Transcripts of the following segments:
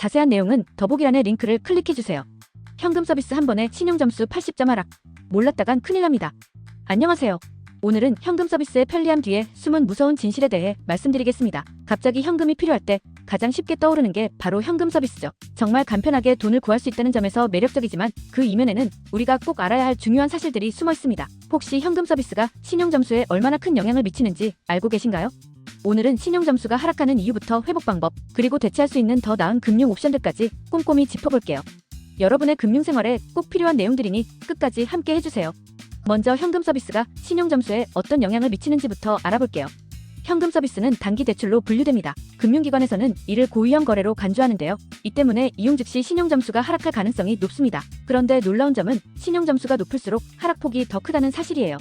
자세한 내용은 더보기란의 링크를 클릭해주세요. 현금 서비스 한 번에 신용점수 80점 하락. 몰랐다간 큰일 납니다. 안녕하세요. 오늘은 현금 서비스의 편리함 뒤에 숨은 무서운 진실에 대해 말씀드리겠습니다. 갑자기 현금이 필요할 때 가장 쉽게 떠오르는 게 바로 현금 서비스죠. 정말 간편하게 돈을 구할 수 있다는 점에서 매력적이지만 그 이면에는 우리가 꼭 알아야 할 중요한 사실들이 숨어 있습니다. 혹시 현금 서비스가 신용 점수에 얼마나 큰 영향을 미치는지 알고 계신가요? 오늘은 신용 점수가 하락하는 이유부터 회복 방법, 그리고 대체할 수 있는 더 나은 금융 옵션들까지 꼼꼼히 짚어볼게요. 여러분의 금융 생활에 꼭 필요한 내용들이니 끝까지 함께 해주세요. 먼저 현금 서비스가 신용 점수에 어떤 영향을 미치는지부터 알아볼게요. 현금 서비스는 단기 대출로 분류됩니다. 금융기관에서는 이를 고위험 거래로 간주하는데요. 이 때문에 이용 즉시 신용 점수가 하락할 가능성이 높습니다. 그런데 놀라운 점은 신용 점수가 높을수록 하락폭이 더 크다는 사실이에요.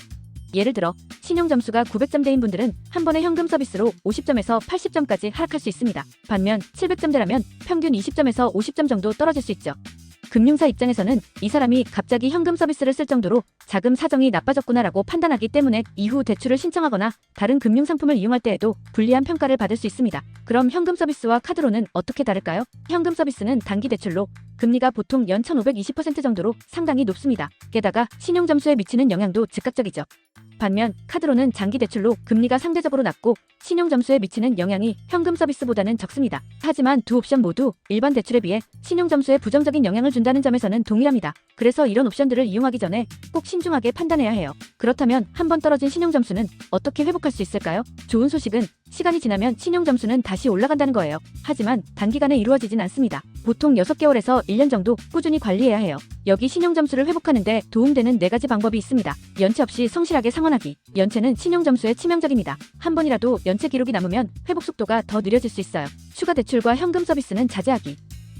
예를 들어 신용 점수가 900점대인 분들은 한 번에 현금 서비스로 50점에서 80점까지 하락할 수 있습니다. 반면 700점대라면 평균 20점에서 50점 정도 떨어질 수 있죠. 금융사 입장에서는 이 사람이 갑자기 현금 서비스를 쓸 정도로 자금 사정이 나빠졌구나라고 판단하기 때문에 이후 대출을 신청하거나 다른 금융 상품을 이용할 때에도 불리한 평가를 받을 수 있습니다. 그럼 현금 서비스와 카드로는 어떻게 다를까요? 현금 서비스는 단기 대출로 금리가 보통 연 1,520% 정도로 상당히 높습니다. 게다가 신용 점수에 미치는 영향도 즉각적이죠. 반면 카드로는 장기 대출로 금리가 상대적으로 낮고 신용 점수에 미치는 영향이 현금 서비스보다는 적습니다. 하지만 두 옵션 모두 일반 대출에 비해 신용 점수에 부정적인 영향을 준다는 점에서는 동일합니다. 그래서 이런 옵션들을 이용하기 전에 꼭 신중하게 판단해야 해요. 그렇다면 한 번 떨어진 신용 점수는 어떻게 회복할 수 있을까요? 좋은 소식은 시간이 지나면 신용 점수는 다시 올라간다는 거예요. 하지만 단기간에 이루어지진 않습니다. 보통 6개월에서 1년 정도 꾸준히 관리해야 해요. 여기 신용 점수를 회복하는데 도움되는 네 가지 방법이 있습니다. 연체 없이 성실하게 상환하기. 연체는 신용 점수에 치명적입니다. 한 번이라도 연체 기록이 남으면 회복 속도가 더 느려질 수 있어요. 추가 대출과 현금 서비스는 자제하기.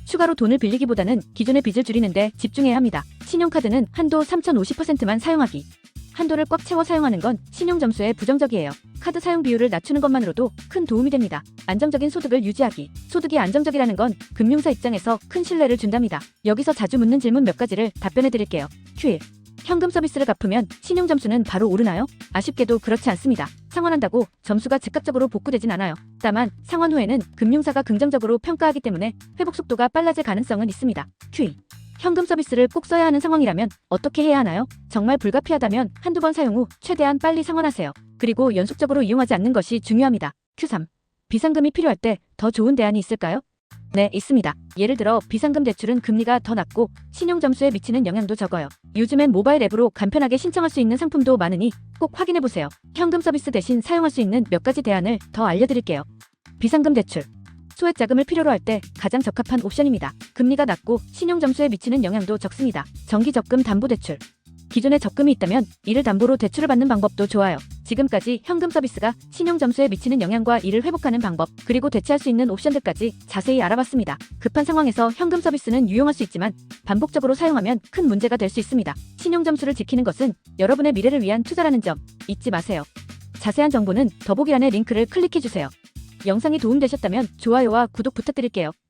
추가로 돈을 빌리기보다는 기존의 빚을 줄이는데 집중해야 합니다. 신용카드는 한도 3,050%만 사용하기. 한도를 꽉 채워 사용하는 건 신용 점수에 부정적이에요. 카드 사용 비율을 낮추는 것만으로도 큰 도움이 됩니다. 안정적인 소득을 유지하기. 소득이 안정적이라는 건 금융사 입장에서 큰 신뢰를 준답니다. 여기서 자주 묻는 질문 몇 가지를 답변해 드릴게요. Q1. 현금 서비스를 갚으면 신용 점수는 바로 오르나요? 아쉽게도 그렇지 않습니다. 상환한다고 점수가 즉각적으로 복구되진 않아요. 다만 상환 후에는 금융사가 긍정적으로 평가하기 때문에 회복 속도가 빨라질 가능성은 있습니다. Q2. 현금 서비스를 꼭 써야 하는 상황이라면 어떻게 해야 하나요? 정말 불가피하다면 한두 번 사용 후 최대한 빨리 상환하세요. 그리고 연속적으로 이용하지 않는 것이 중요합니다. Q3. 비상금이 필요할 때 더 좋은 대안이 있을까요? 네, 있습니다. 예를 들어 비상금 대출은 금리가 더 낮고 신용 점수에 미치는 영향도 적어요. 요즘엔 모바일 앱으로 간편하게 신청할 수 있는 상품도 많으니 꼭 확인해 보세요. 현금 서비스 대신 사용할 수 있는 몇 가지 대안을 더 알려드릴게요. 비상금 대출. 소액 자금을 필요로 할 때 가장 적합한 옵션입니다. 금리가 낮고 신용 점수에 미치는 영향도 적습니다. 정기 적금 담보 대출. 기존에 적금이 있다면 이를 담보로 대출을 받는 방법도 좋아요. 지금까지 현금 서비스가 신용 점수에 미치는 영향과 이를 회복하는 방법, 그리고 대체할 수 있는 옵션들까지 자세히 알아봤습니다. 급한 상황에서 현금 서비스는 유용할 수 있지만 반복적으로 사용하면 큰 문제가 될 수 있습니다. 신용 점수를 지키는 것은 여러분의 미래를 위한 투자라는 점 잊지 마세요. 자세한 정보는 더보기란의 링크를 클릭해 주세요. 영상이 도움되셨다면 좋아요와 구독 부탁드릴게요.